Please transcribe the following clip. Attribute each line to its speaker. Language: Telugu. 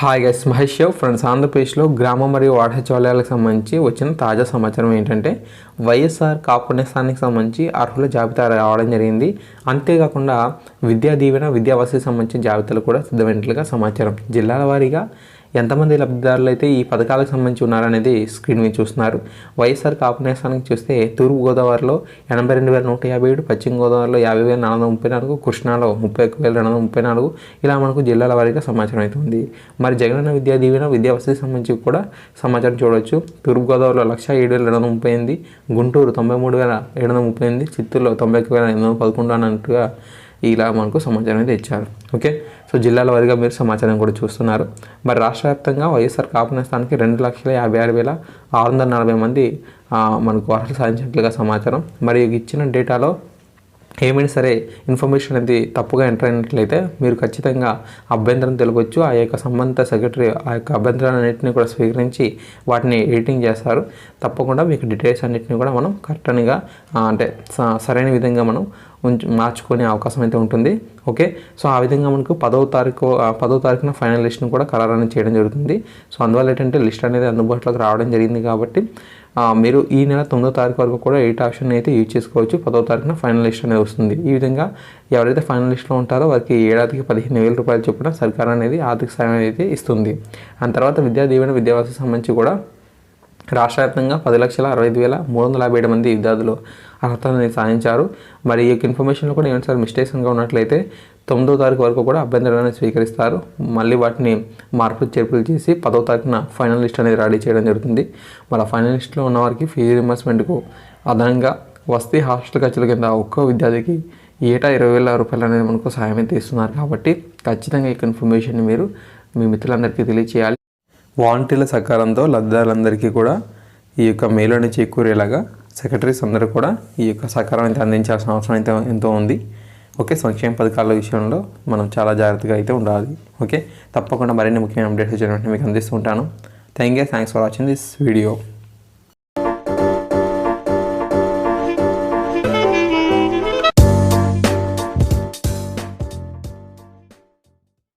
Speaker 1: Hi guys Mahesh show friends ఆంధ్రప్రదేశ్లో గ్రామ మరియు వాటాచాలయాలకు సచివాలయాలకు సంబంధించి వచ్చిన తాజా సమాచారం ఏంటంటే వైఎస్ఆర్ కాపునేస్తానికి సంబంధించి అర్హుల జాబితా రావడం జరిగింది. అంతేకాకుండా విద్యా దీవెన విద్యావసతికి సంబంధించిన జాబితాలు కూడా సిద్ధమైనట్లుగా సమాచారం. జిల్లాల వారీగా ఎంతమంది లబ్ధిదారులు అయితే ఈ పథకాలకు సంబంధించి ఉన్నారనేది స్క్రీన్ మీద చూస్తున్నారు. వైఎస్ఆర్ కాపునేస్తానికి చూస్తే తూర్పు గోదావరిలో ఎనభై రెండు వేల నూట యాభై ఏడు పశ్చిమ గోదావరిలో యాభై వేల నాలుగు వందల ముప్పై నాలుగు కృష్ణాలో ముప్పై ఒక్క వేల రెండు వందల ముప్పై నాలుగు ఇలా మనకు జిల్లాల వారీగా సమాచారం అవుతుంది మరి జగనన్న విద్యా దీవెన విద్యావసతి సంబంధించి కూడా సమాచారం చూడవచ్చు. తూర్పు గోదావరిలో లక్ష ఏడు వేల రెండు వందల ముప్పై ఎనిమిది గుంటూరు తొంభై మూడు వేల ఏడు వందల ముప్పై ఎనిమిది చిత్తూరులో తొంభై ఒక్క వేల ఎనిమిది వందల పదకొండు అన్నట్టుగా ఇలా మనకు సమాచారం అయితే ఇచ్చారు ఓకే? సో జిల్లాల వారిగా మీరు సమాచారం కూడా చూస్తున్నారు. మరి రాష్ట్ర వ్యాప్తంగా వైఎస్ఆర్ కాపునేస్తానికి రెండు లక్షల యాభై ఆరు వేల ఆరు వందల నలభై మంది మనకు అర్హత సాధించినట్లుగా సమాచారం. మరి ఇచ్చిన డేటాలో ఏమైనా సరే ఇన్ఫర్మేషన్ అనేది తప్పుగా ఎంటర్ అయినట్లయితే మీరు ఖచ్చితంగా అభ్యంతరం తెలుపొచ్చు. ఆ యొక్క సంబంధిత సెక్రటరీ ఆ యొక్క అభ్యంతరాలన్నింటినీ కూడా స్వీకరించి వాటిని ఎడిటింగ్ చేస్తారు. తప్పకుండా మీకు డీటెయిల్స్ అన్నింటినీ కూడా మనం కరెక్ట్గా అంటే స- సరైన విధంగా మనం మార్చుకునే అవకాశం అయితే ఉంటుంది. ఓకే? సో ఆ విధంగా మనకు పదవ తారీఖు ఆ పదవ తారీఖున ఫైనల్ లిస్ట్ను కూడా ఖరారు అనేది చేయడం జరుగుతుంది. సో అందువల్ల ఏంటంటే లిస్ట్ అనేది అందుబాటులోకి రావడం జరిగింది కాబట్టి మీరు ఈ నెల తొమ్మిదో తారీఖు వరకు కూడా ఎయిట్ ఆప్షన్ అయితే యూజ్ చేసుకోవచ్చు పదో తారీఖున ఫైనల్ లిస్ట్ అనేది వస్తుంది. ఈ విధంగా ఎవరైతే ఫైనల్ లిస్ట్లో ఉంటారో వారికి ఏడాదికి పదిహేను వేల రూపాయలు చొప్పున సర్కార్ అనేది ఆర్థిక సాయం అయితే ఇస్తుంది. ఆ తర్వాత విద్యా దీవెన విద్యావాసకి సంబంధించి కూడా రాష్ట్ర వ్యాప్తంగా పది లక్షల అరవై ఐదు వేల మూడు వందల యాభై ఏడు మంది విద్యార్థులు అర్హతని సాధించారు. మరి ఈ యొక్క ఇన్ఫర్మేషన్లో కూడా ఏమైనా సార్ మిస్టేక్స్గా ఉన్నట్లయితే తొమ్మిదో తారీఖు వరకు కూడా అభ్యంతరాలను స్వీకరిస్తారు. మళ్ళీ వాటిని మార్పులు చేర్పులు చేసి పదో తారీఖున ఫైనల్ లిస్ట్ అనేది రెడీ చేయడం జరుగుతుంది. మరి ఆ ఫైనల్ లిస్ట్లో ఉన్న వారికి ఫీజు రింబర్స్మెంట్కు అదనంగా వస్తీ హాస్టల్ ఖర్చుల కింద ఒక్కో విద్యార్థికి ఏటా ఇరవై వేల రూపాయలు అనేది మనకు సహాయం అయితే ఇస్తున్నారు. కాబట్టి ఖచ్చితంగా ఈ ఇన్ఫర్మేషన్ని మీరు మీ మిత్రులందరికీ తెలియచేయాలి. వాలంటీర్ల సహకారంతో లబ్ధిదారులందరికీ కూడా ఈ యొక్క మేలుని చేకూరేలాగా సెక్రటరీస్ అందరూ కూడా ఈ యొక్క సహకారం అయితే అందించాల్సిన అవసరం అయితే ఎంతో ఉంది. ఓకే సంక్షేమ పథకాల విషయంలో మనం చాలా జాగ్రత్తగా అయితే ఉండాలి. ఓకే తప్పకుండా మరిన్ని ముఖ్యమైన అప్డేట్స్ వచ్చిన మీకు అందిస్తూ ఉంటాను. Thank you thanks for watching this video